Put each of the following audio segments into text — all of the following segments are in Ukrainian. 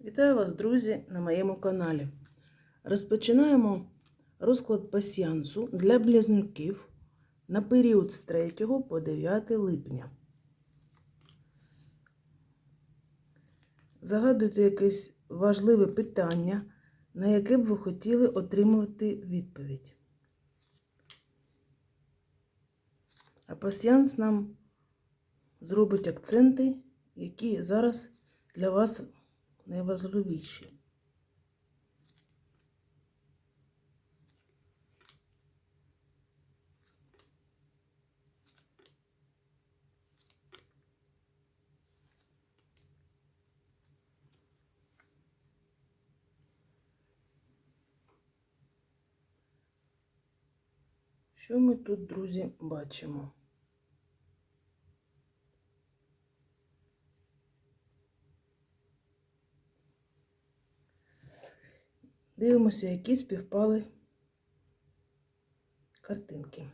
Вітаю вас, друзі, на моєму каналі. Розпочинаємо розклад пасіянсу для близнюків на період з 3 по 9 липня. Загадуйте якесь важливе питання, на яке б ви хотіли отримувати відповідь. А пасіянс нам зробить акценти, які зараз для вас найважливіші. Що ми тут, друзі, бачимо? Дивимося, які співпали картинки.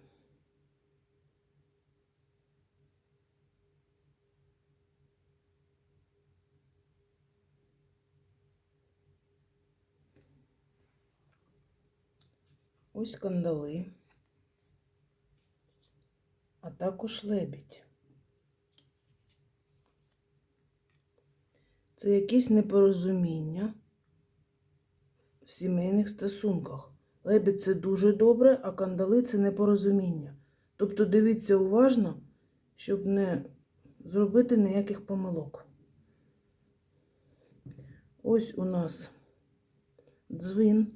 Ось кандали, а також лебідь. Це якісь непорозуміння в сімейних стосунках. Лебідь це дуже добре, а кандали це непорозуміння. Тобто дивіться уважно, щоб не зробити ніяких помилок. Ось у нас дзвін.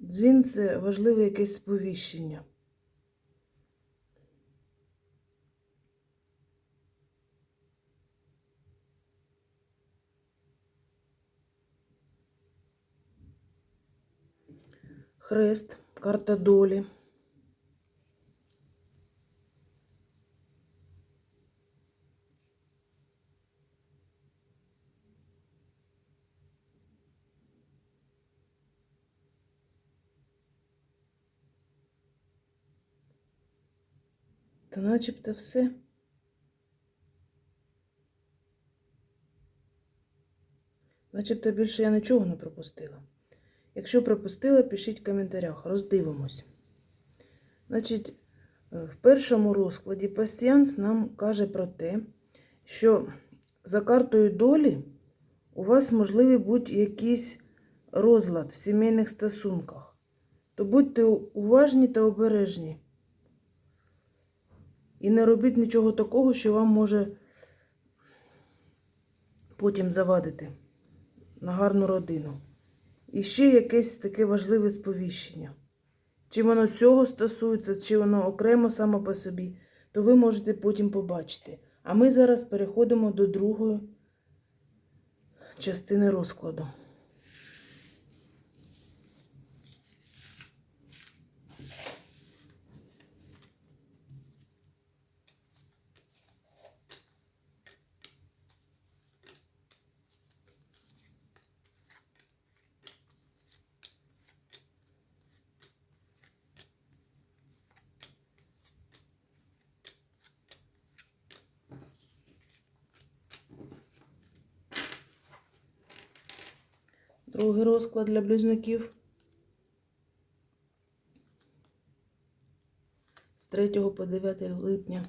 Дзвін це важливе якесь сповіщення. Хрест, карта долі. Та начебто все. Начебто більше я нічого не пропустила. Якщо пропустила, пишіть в коментарях, роздивимось. Значить, е, в першому розкладі пасіянс нам каже про те, що за картою долі у вас можливий будь-якийсь розлад в сімейних стосунках. То будьте уважні та обережні. І не робіть нічого такого, що вам може потім завадити на гарну родину. І ще якесь таке важливе сповіщення. Чи воно цього стосується, чи воно окремо само по собі, то ви можете потім побачити. А ми зараз переходимо до другої частини розкладу. Другий розклад для близнюків. З 3 по 9 липня.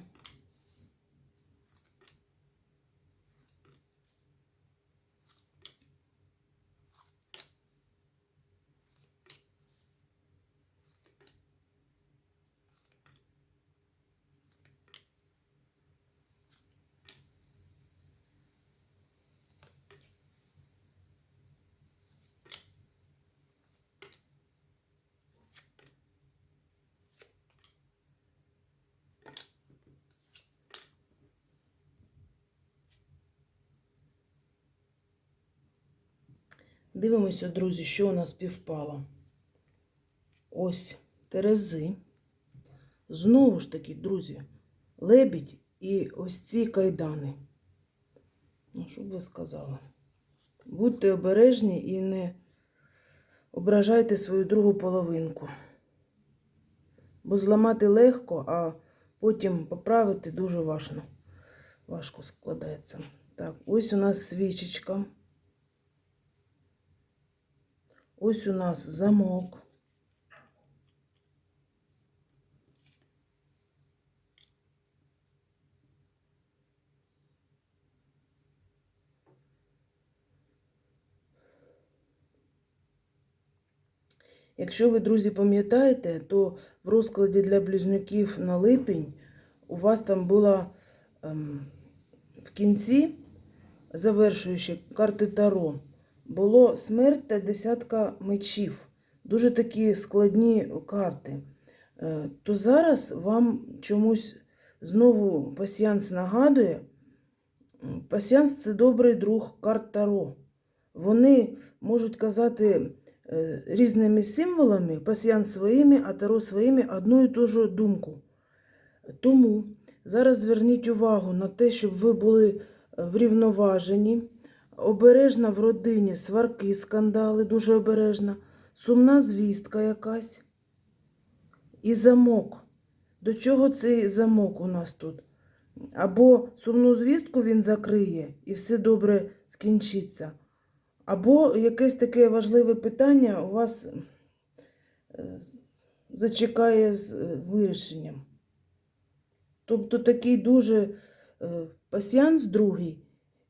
Дивимося, друзі, що у нас співпало. Ось Терези. Знову ж таки, друзі, лебідь і ось ці кайдани. Ну, що б ви сказали? Будьте обережні і не ображайте свою другу половинку. Бо зламати легко, а потім поправити дуже важко. Важко складається. Так, ось у нас свічечка. Ось у нас замок. Якщо ви, друзі, пам'ятаєте, то в розкладі для близнюків на липень у вас там була ем, в кінці, завершуючи карти Таро, було смерть та десятка мечів. Дуже такі складні карти. Е, то зараз вам чомусь знову пасіянс нагадує. Пасіянс це добрий друг карт Таро. Вони можуть казати е, різними символами, пасіянс своїми, а таро своїми одну і ту ж думку. Тому зараз зверніть увагу на те, щоб ви були е, врівноважені, обережна в родині, сварки, скандали, дуже обережна, сумна звістка якась і замок. До чого цей замок у нас тут? Або сумну звістку він закриє і все добре скінчиться. Або якесь таке важливе питання у вас е, зачекає з е, вирішенням. Тобто такий дуже е, пасіянс другий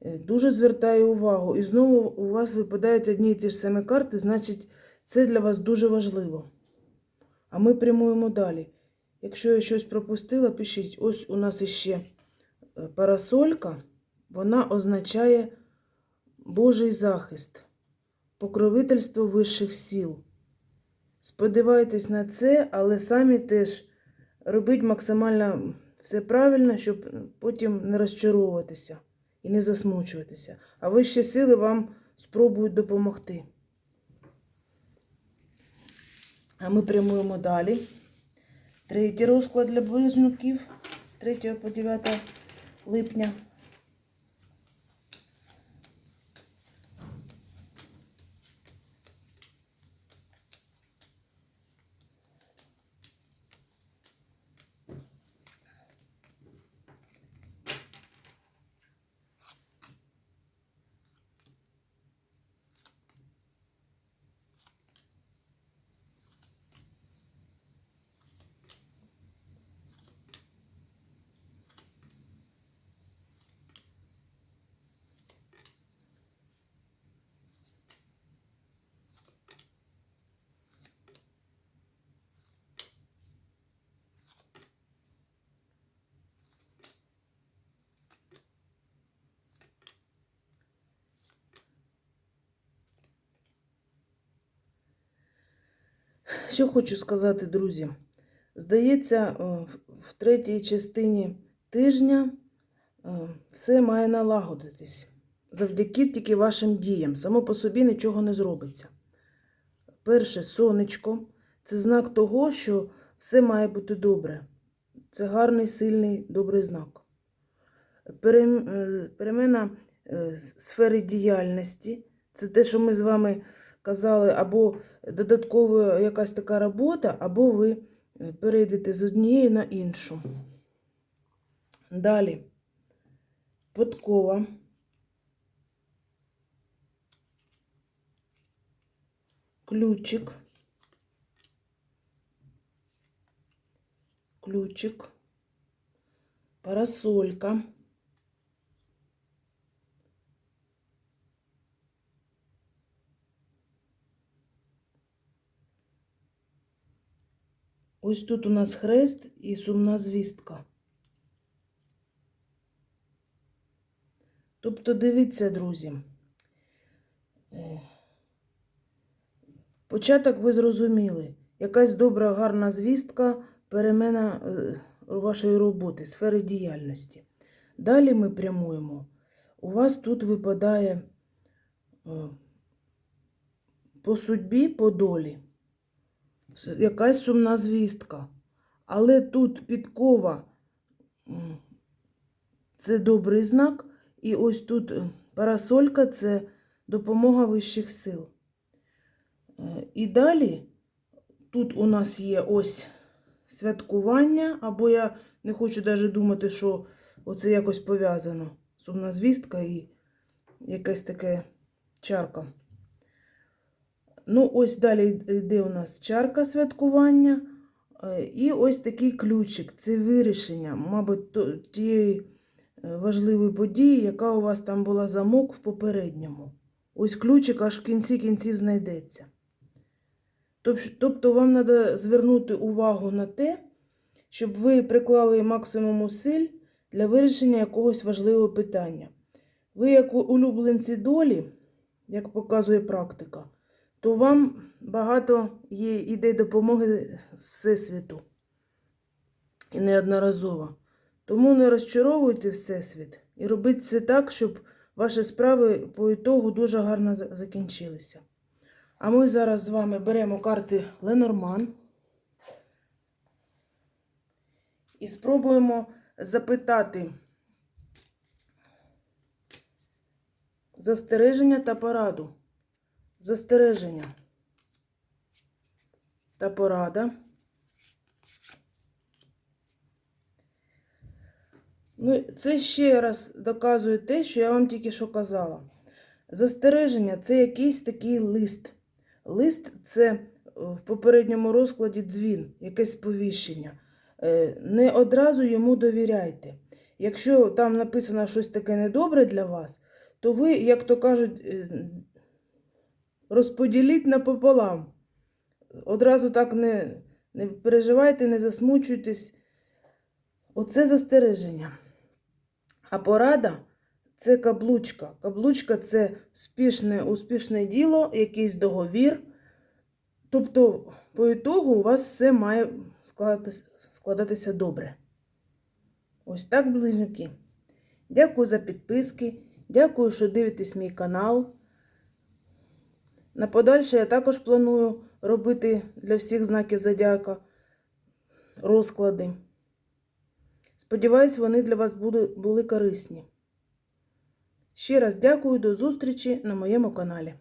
дуже звертає увагу. І знову у вас випадають одні і ті ж самі карти, значить, це для вас дуже важливо. А ми прямуємо далі. Якщо я щось пропустила, пишіть. Ось у нас іще е, парасолька, вона означає Божий захист, покровительство вищих сил. Сподівайтесь на це, але самі теж робіть максимально все правильно, щоб потім не розчаровуватися і не засмучуватися. А вищі сили вам спробують допомогти. А ми прямуємо далі. Третій розклад для близнюків з 3 по 9 липня. Що хочу сказати, друзі. Здається, е, в- третій частині тижня е, все має налагодитись завдяки тільки вашим діям. Само по собі нічого не зробиться. Перше, сонечко це знак того, що все має бути добре. Це гарний, сильний, добрий знак. Е, Перемена сфери діяльності це те, що ми з вами казали, або додаткова якась така робота, або ви е, перейдете з однієї на іншу. Далі. Подкова. Ключик. Ключик. Парасолька. Ось тут у нас хрест і сумна звістка. Тобто, дивіться, друзі. Початок ви зрозуміли. Якась добра, гарна звістка, перемена е, вашої роботи, сфери діяльності. Далі ми прямуємо. У вас тут випадає е, по судьбі, по долі якась сумна звістка. Але тут підкова це добрий знак, і ось тут е, парасолька це допомога вищих сил. Е, І далі тут у нас є ось святкування, або я не хочу навіть думати, що оце якось пов'язано. Сумна звістка і якась таке чарка. Ну, ось далі йде у нас чарка святкування. е, І ось такий ключик. Це вирішення, мабуть, тієї е, важливої події, яка у вас там була замок в попередньому. Ось ключик аж в кінці кінців знайдеться. Тобто вам треба звернути увагу на те, щоб ви приклали максимум усиль для вирішення якогось важливого питання. Ви, як улюбленці долі, як показує практика, то вам багато є ідей допомоги з Всесвіту. І неодноразово. Тому не розчаровуйте Всесвіт і робіть все так, щоб ваші справи по ітогу дуже гарно закінчилися. А ми зараз з вами беремо карти Ленорман і спробуємо запитати застереження та пораду. Застереження та порада. Ну, це ще раз доказує те, що я вам тільки що казала. Застереження це якийсь такий лист. Лист це е, в попередньому розкладі дзвін, якесь сповіщення. Е, Не одразу йому довіряйте. Якщо там написано щось таке недобре для вас, то ви, як то кажуть, е, розподіліть напополам. Одразу так не, не переживайте, не засмучуйтесь. Оце застереження. А порада це каблучка. Каблучка це спішне, успішне діло, якийсь договір. Тобто, по ітогу у вас все має складатися, складатися добре. Ось так, близнюки. Дякую за підписки. Дякую, що дивитесь мій канал. На подальше я також планую робити для всіх знаків зодіака розклади. Сподіваюсь, вони для вас були, корисні. Ще раз дякую, до зустрічі на моєму каналі.